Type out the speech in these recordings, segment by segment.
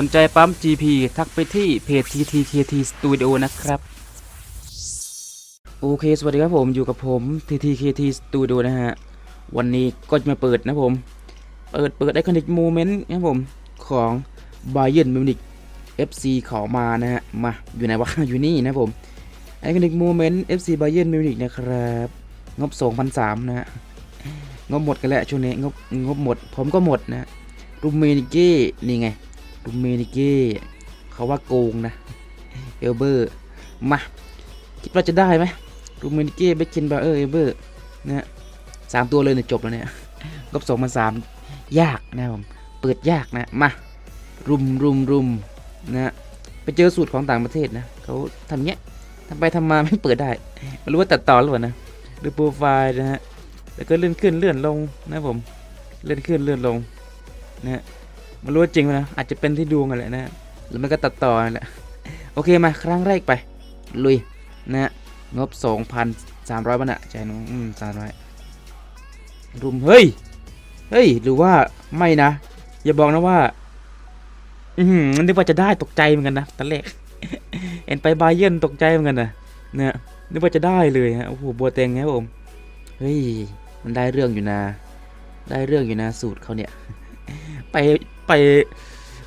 สนใจปั๊ม GP ทักไปที่เพจ TTKT Studio นะครับ โอเค สวัสดีครับผมอยู่กับผม TTKT Studio นะฮะ วันนี้ก็จะมาเปิดนะผม เปิดเปิดไอคอนิกโมเมนต์นะผม ของ Bayern Munich FC ขอมานะฮะ มา อยู่ไหนวะ อยู่นี่นะผมไอคอนิกโมเมนต์ FC Bayern Munich นะครับ งบ2,003นะฮะ งบหมดกันแล้วช่วงนี้งบงบหมด ผมก็หมดนะรูเมนิเก้นี่ไง รูเมนิเก้เขาว่าโกงนะเอลเบอร์มาคิดว่าจะได้ไหมรูเมนิเก้เบคเคนบาเออร์เอลเบอร์นะสามตัวเลยเนี่ยจบแล้วเนี่ยงบสองพันสามยากนะผมเปิดยากนะมารุมรุมรุมนะฮะไปเจอสูตรของต่างประเทศนะเขาทำเงี้ยทำไปทำมาไม่เปิดได้ไม่รู้ว่าตัดต่อหรือเปล่านะดูโปรไฟล์นะฮะแล้วก็เลื่อนขึ้นเลื่อนลงนะผมเลื่อนขึ้นเลื่อนลงนะฮะ มันรู้ว่าจริงไหมนะอาจจะเป็นที่ดวงกันแหละนะหรือมันก็ตัดต่อนั่นแหละโอเคมาครั้งแรกไป ลุยนะฮะงบ 2,300บาทนะใจน้องอืมสามร้อยรุมเฮ้ยเฮ้ยหรือว่าไม่นะ อย่าบอกนะว่า อือหือนึกว่าจะได้ตกใจเหมือนกันนะตอนแรกเอ็นไปบาเยนตกใจเหมือนกันนะเนี่ยนึกว่าจะได้เลยฮะโอ้โหบัวเต็งครับผมเฮ้ยมันได้เรื่องอยู่นะ ได้เรื่องอยู่นะสูตรเขาเนี่ย ไป ไป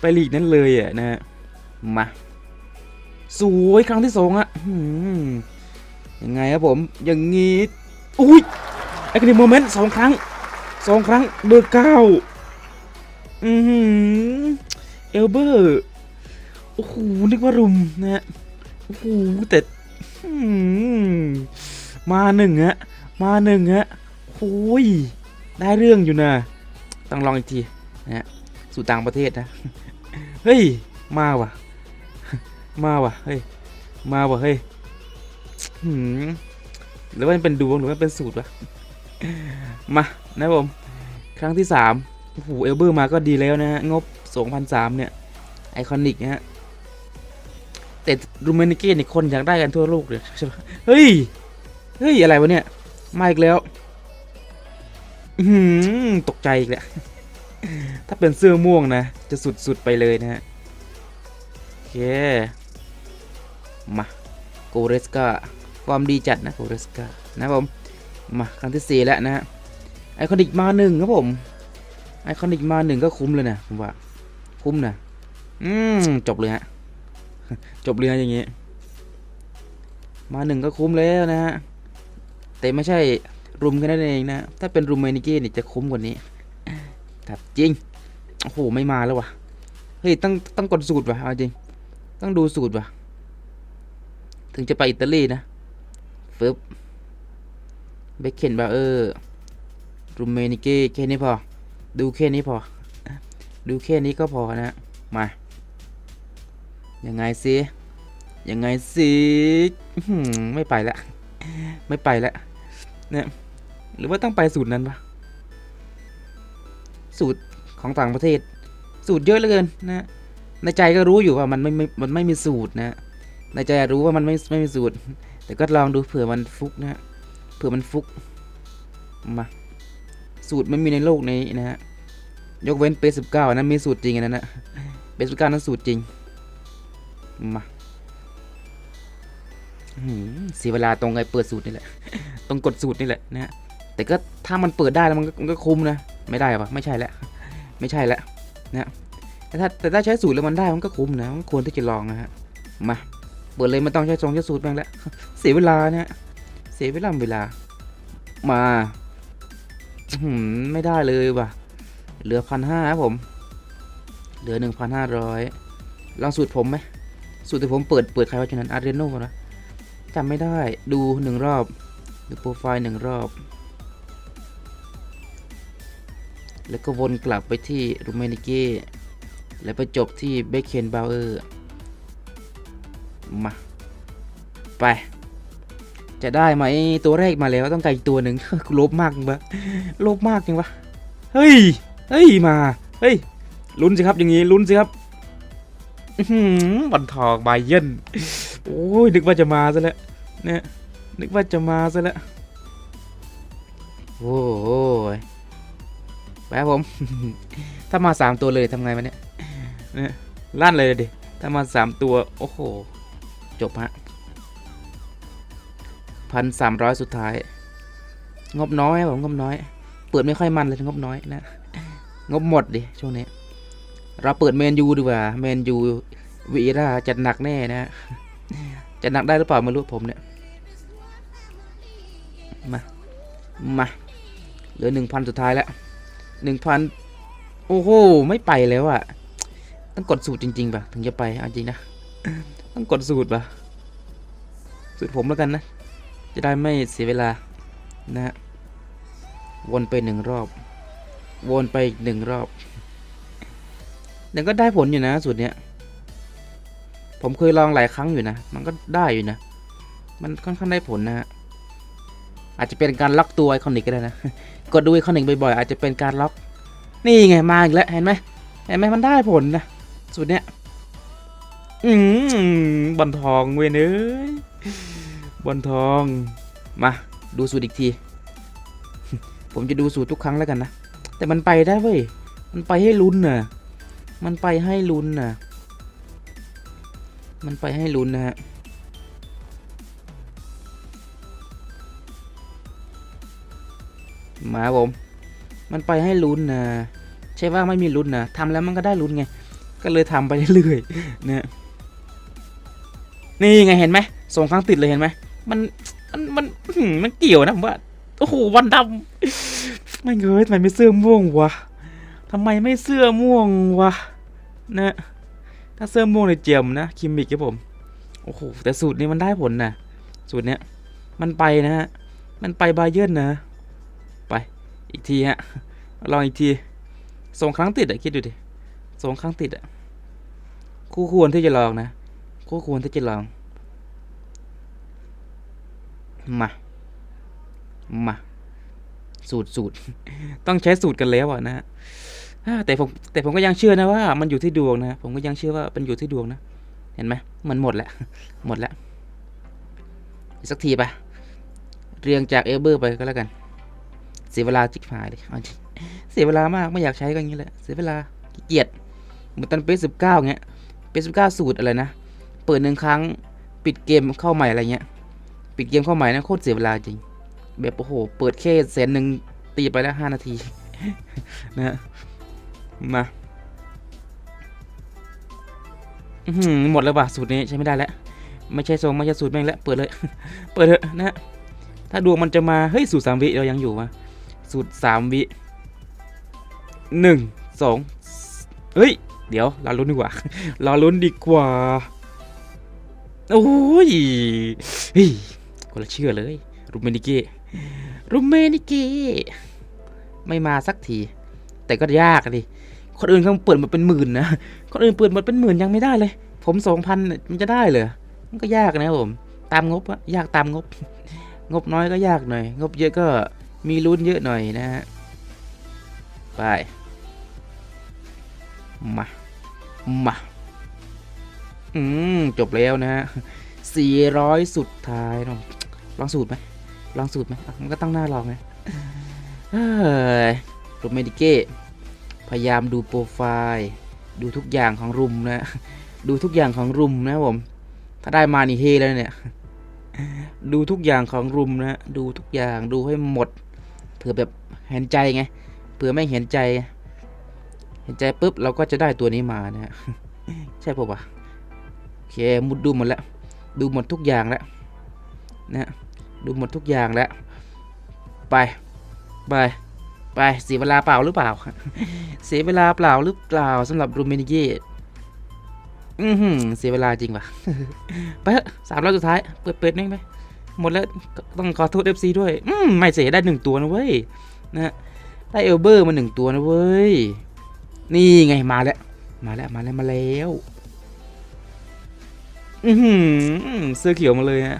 ไปลีกนั้นเลยอะนะฮะมาสวยครั้งที่สองอะยังไงครับผมอย่างงี้อุ้ยไอ้กระดิ่งโมเมนต์สองครั้งสองครั้งเบอร์เก้าอือหือเอลเบอร์โอ้โหนึกว่ารุมนะฮะโอ้โหแต่อืมมาหนึ่งฮะมาหนึ่งฮะโอ้ยได้เรื่องอยู่นะต้องลองอีกทีนะฮะ สู่ต่างประเทศนะ เฮ้ย มาว่ะ มาว่ะ เฮ้ย มาว่ะ เฮ้ยหืมหรือว่ามันเป็นดวงหรือว่าเป็นสูตรวะ มานะผม ครั้งที่สามโอ้โหเอลเบอร์มาก็ดีแล้วนะฮะ งบ2,003เนี่ย ไอคอนิกนะฮะ แต่รูเมนิเก้นี่คนอยากได้กันทั่วโลกเลยใช่ปะเฮ้ย เฮ้ย อะไรวะเนี่ย มาอีกแล้ว อืตกใจอีกแล้ว ถ้าเป็นเสื้อม่วงนะ จะสุดๆไปเลยนะฮะ โอเค มาโกเรสกาฟอร์มดีจัดนะโกเรสกานะผม มาครั้งที่สี่แล้วนะฮะ ไอคอนิกมาหนึ่งครับผม ไอคอนิกมาหนึ่งก็คุ้มเลยนะผมว่า คุ้มนะ อืม จบเลยฮะ จบเลยฮะอย่างงี้มาหนึ่งก็คุ้มแล้วนะฮะ แต่ไม่ใช่รุมแค่นั้นเองนะ ถ้าเป็นรุมเมนิกี้นี่จะคุ้มกว่านี้ ครับจริง โอ้โห ไม่มาแล้ววะเฮ้ย ต้องต้องกดสูตรวะเอาจริง ต้องดูสูตรวะถึงจะไปอิตาลีนะฟึบเบคเคนบาเออร์รูเมนิเก้แค่นี้พอ ดูแค่นี้พอ ดูแค่นี้ก็พอนะ มา ยังไงสิยังไงสิไม่ไปละ ไม่ไปละเนี่ยหรือว่าต้องไปสูตรนั้นปะ สูตรของต่างประเทศ สูตรเยอะเหลือเกินนะในใจก็รู้อยู่ว่ามันไม่ไม่มันไม่มีสูตรนะในใจรู้ว่ามันไม่ไม่มีสูตร แต่ก็ลองดูเผื่อมันฟุกนะเผื่อมันฟุกมาสูตรไม่มีในโลกนี้นะฮะยกเว้นเปสิบเก้านั้นมีสูตรจริงอันนั้นนะเปสิบเก้านั้นสูตรจริงมาเสียเวลาตรงไอ้เปิดสูตรนี่แหละ ตรงกดสูตรนี่แหละนะฮะแต่ก็ถ้ามันเปิดได้แล้วมันก็มันก็คุ้มนะ ไม่ได้ปะไม่ใช่แล้วไม่ใช่แล้วนะแต่ถ้าแต่ถ้าใช้สูตรแล้วมันได้มันก็คุ้มนะมันควรที่จะลองนะฮะมาเปิดเลยไม่ต้องใช้ทรงใช้สูตรแม่งแล้วเสียเวลาเนี่ยเสียเวลาเวลา มาอื้อหือไม่ได้เลยว่ะ เหลือพันห้าครับผม เหลือหนึ่งพันห้าร้อยลองสูตรผมไหมสูตรที่ผมเปิดเปิดใครวะจุนั้นอาร์เรโน่นะจำไม่ได้ดูหนึ่งรอบ ดูโปรไฟล์หนึ่งรอบ แล้วก็วนกลับไปที่รูเมนิเก้แล้วไปจบที่เบคเคนบาวเออร์มา ไป จะได้ไหมตัวแรกมาแล้วต้องการอีกตัวหนึ่งลบมากจริงปะลบมากจริงปะเฮ้ย เฮ้ยมา เฮ้ย ลุ้นสิครับอย่างงี้ลุ้นสิครับบอลทองบายเย็นโอ้ยนึกว่าจะมาซะแล้วเนี่ยนึกว่าจะมาซะแล้วโอ้ย ไปครับผม ถ้ามาสามตัวเลยทำไงวะเนี่ยเนี่ยลั่นเลยดิ ถ้ามาสามตัว โอ้โห จบฮะพันสามร้อยสุดท้าย งบน้อยผมงบน้อย เปิดไม่ค่อยมันเลยงบน้อยนะ งบหมดดิช่วงนี้ เราเปิดเมนยูดีกว่าเมนยูวีราจัดหนักแน่นะฮะจะหนักได้หรือเปล่าไม่รู้ผมเนี่ย มา มา เหลือหนึ่งพันสุดท้ายแล้ว หนึ่งพันโอ้โห ไม่ไปแล้วอะต้องกดสูตรจริงๆป่ะ ถึงจะไปเอาจริงนะ ต้องกดสูตรป่ะ สูตรผมแล้วกันนะ จะได้ไม่เสียเวลานะฮะวนไปหนึ่งรอบ วนไปอีกหนึ่งรอบแต่ก็ได้ผลอยู่นะสูตรเนี้ย ผมเคยลองหลายครั้งอยู่นะ มันก็ได้อยู่นะ มันค่อนข้างได้ผลนะฮะ อาจจะเป็นการล็อกตัวไอคอนิกก็ได้นะ กดดูไอคอนิกบ่อยๆ อาจจะเป็นการล็อก นี่ไงมาอีกแล้วเห็นไหมเห็นไหมมันได้ผลนะสูตรเนี้ยอืมบอลทองเว้ยเอ้ยบอลทองมาดูสูตรอีกที ผมจะดูสูตรทุกครั้งแล้วกันนะ แต่มันไปได้เว้ย มันไปให้ลุ้นน่ะ มันไปให้ลุ้นน่ะ มันไปให้ลุ้นนะฮะ มาผม มันไปให้ลุ้นนะใช่ว่าไม่มีลุ้นนะทำแล้วมันก็ได้ลุ้นไง ก็เลยทำไปเรื่อยๆเนี่ยนี่ไงเห็นไหมส่งครั้งติดเลยเห็นไหมมันมันมันมันเกี่ยวนะผมว่าโอ้โหวันดำไม่เงยทำไมไม่เสื้อม่วงวะทำไมไม่เสื้อม่วงวะนะถ้าเสื้อม่วงเลยเจียมนะคิมมิกครับผมโอ้โหแต่สูตรนี้มันได้ผลนะสูตรเนี้ยมันไปนะฮะมันไปบาเยิร์นนะ อีกทีฮะลองอีกทีส่งครั้งติดอะคิดดูดิส่งครั้งติดอะคู่ควรที่จะลองนะคู่ควรที่จะลอง มา มา สูตรสูตรต้องใช้สูตรกันแล้วอะนะฮะแต่ผมแต่ผมก็ยังเชื่อนะว่า มันอยู่ที่ดวงนะผมก็ยังเชื่อว่ามันอยู่ที่ดวงนะเห็นไหมมันหมดแล้วหมดแล้วสักทีไปเรียงจากเอเบอร์ไปก็แล้วกัน เสียเวลาจิกหายเลยเสียเวลามากไม่อยากใช้ก็อย่างนี้แหละเสียเวลาเกียจเหมือนตอนเปสิบเก้าเงี้ยเปสิบเก้าสูตรอะไรนะเปิดหนึ่งครั้งปิดเกมเข้าใหม่อะไรเงี้ยปิดเกมเข้าใหม่นะโคตรเสียเวลาจริง แบบโอ้โห เปิดแค่แสนหนึ่งตีไปแล้วห้านาทีนะมาหมดแล้วว่ะสูตรนี้ใช้ไม่ได้แล้วไม่ใช่ทรงไม่ใช่สูตรแม่งแล้วเปิดเลย เปิดเถอะนะฮะถ้าดวงมันจะมาเฮ้ยสูตรสามวิเรายังอยู่วะ สูตรสามวิหนึ่งสองเฮ้ย เดี๋ยวรอลุ้นดีกว่ารอลุ้นดีกว่า โอ้ยเฮ้ยคนละเชื่อเลย รูเมนิเกรูเมนิเกไม่มาสักที แต่ก็ยากดิคนอื่นเขาเปิดมาเป็นหมื่นนะคนอื่นเปิดมาเป็นหมื่นยังไม่ได้เลย ผมสองพันมันจะได้เลยมันก็ยากนะผม ตามงบอะยากตามงบ งบน้อยก็ยากหน่อย งบเยอะก็ มีลุ้นเยอะหน่อยนะฮะ ไป มา มา อืม จบแล้วนะฮะสี่ร้อยสุดท้ายเนาะลองสูตรไหมลองสูตรไหมมันก็ตั้งหน้าลองไงเฮ้ยรูมเมดิเก้พยายามดูโปรไฟล์ ดูทุกอย่างของรุมนะ ดูทุกอย่างของรุมนะผม ถ้าได้มานี่เฮแล้วเนี่ย ดูทุกอย่างของรุมนะ ดูทุกอย่างดูให้หมด เผื่อแบบเห็นใจไงเผื่อไม่เห็นใจ เห็นใจปุ๊บเราก็จะได้ตัวนี้มานะฮะใช่ปะวะโอเคมุดดูหมดแล้ว ดูหมดทุกอย่างแล้วนะดูหมดทุกอย่างแล้ว ไปไปไปเสียเวลาเปล่าหรือเปล่า เสียเวลาเปล่าหรือเปล่าสำหรับรูเมนิเย่อือหือเสียเวลาจริงว่ะไปเถอะสามรอบสุดท้าย เปิดเปิดแม่งไป หมดแล้วต้องขอโทษเอฟซีด้วย อืมไม่เสียได้หนึ่งตัวนะเว้ยนะได้เอลเบอร์มาหนึ่งตัวนะเว้ย นี่ไงมาแล้ว มาแล้วมาแล้วมาแล้ว อือหือเสื้อเขียวมาเลยฮะ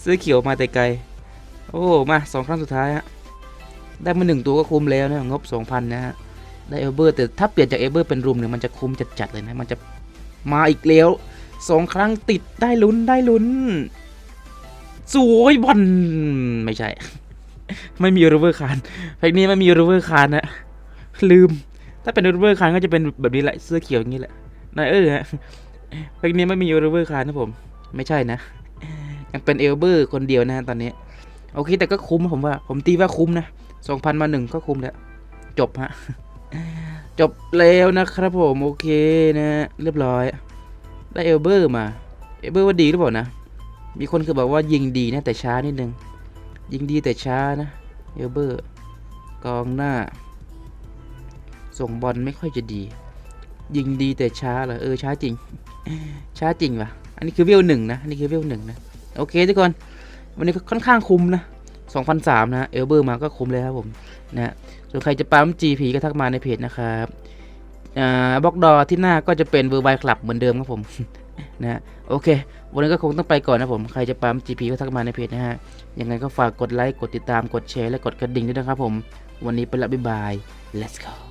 เสื้อเขียวมาแต่ไกล โอ้มาสองครั้งสุดท้ายฮะได้มาหนึ่งตัวก็คุ้มแล้วนะงบสองพันนะฮะได้เอลเบอร์แต่ถ้าเปลี่ยนจากเอลเบอร์เป็นรูมเนี่ยมันจะคุ้มจัดๆเลยนะมันจะมาอีกแล้วสองครั้งติดได้ลุ้นได้ลุ้น สวยบอลไม่ใช่ ไม่มีรูเวอร์คานเพลงนี้ไม่มีรูเวอร์คานนะลืม ถ้าเป็นรูเวอร์คานก็จะเป็นแบบนี้แหละเสื้อเขียวอย่างนี้แหละนายเออฮะเพลงนี้ไม่มีโอลิเวอร์คาร์นะผม ไม่ใช่นะยังเป็นเอลเบอร์คนเดียวนะฮะตอนนี้ โอเค แต่ก็คุ้มผมว่า ผมตีว่าคุ้มนะสองพันมาหนึ่งก็คุ้มแล้วจบฮะจบแล้วนะครับผม โอเคนะ เรียบร้อย ได้เอลเบอร์มา เอลเบอร์ว่าดีหรือเปล่านะ มีคนคือบอกว่ายิงดีนะแต่ช้านิดนึง ยิงดีแต่ช้านะเอลเบอร์ กองหน้า ส่งบอลไม่ค่อยจะดี ยิงดีแต่ช้าเหรอเออช้าจริง ช้าจริงว่ะ อันนี้คือเวลหนึ่งนะ อันนี้คือเวลหนึ่งนะ โอเคทุกคน วันนี้ก็ค่อนข้างคุ้มนะ2,003นะเอลเบอร์มาก็คุ้มเลยครับผมนะฮะส่วนใครจะปั๊ม GP ก็ทักมาในเพจนะครับอ่าบล็อกดอที่หน้าก็จะเป็นเวอร์ไบคลับเหมือนเดิมครับผมนะฮะโอเค วันนี้ก็คงต้องไปก่อนนะผม ใครจะปั๊ม GP ก็ทักมาในเพจนะฮะ ยังไงก็ฝากกดไลค์ กดติดตาม กดแชร์ และกดกระดิ่งด้วยนะครับผม วันนี้ไปละบ๊ายบาย let's go